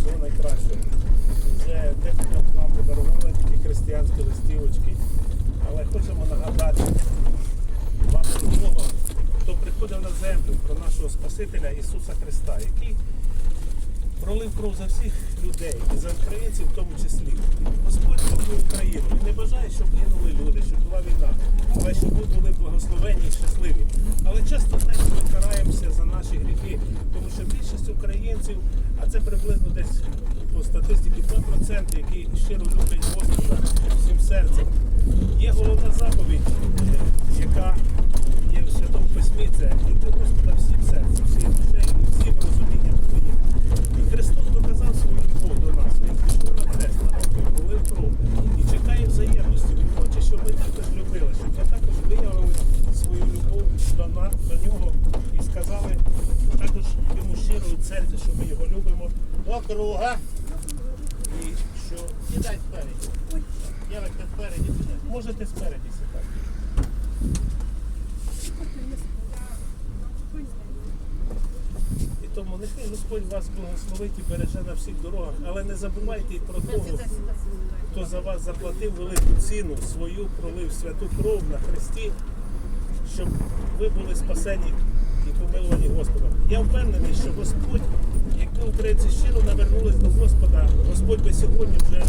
всього найкращого. Вже дехто нам подарували такі християнські листівочки. Але хочемо нагадати вам про того, хто приходив на землю, про нашого Спасителя Ісуса Христа, який пролив кров за всіх людей і за українців в тому числі. Господь любив Україну і не бажає, щоб гинули люди, щоб була війна, але щоб ми були благословені і щасливі. Але часто знаєте, ми караємося за наші гріхи, тому що більшість українців. 2%, які щиро люблять Господа всім серцем. Є головна заповідь, яка є в Святому Письмі, це люби Господа всім серцем, всією душею всім розумінням твоїм. І Христос доказав свою любов до нас. Він пішов на хрест, на руки, пролив кров і чекає взаємності. Він хоче, щоб ми також любили, щоб ми також виявили свою любов до, на- до нього і сказали також йому щирою церкві, що ми його любимо до круга. І кидай спереді. Дівчатка спереді сідай. Можете спереді сідати. І тому нехай Господь вас благословить і береже на всіх дорогах, але не забувайте і про того, хто за вас заплатив велику ціну, свою пролив святу кров на Христі, щоб ви були спасені і помилувані Господом. Я впевнений, що Господь, якби українці щиро навернулись до Господа, Господь би сьогодні вже.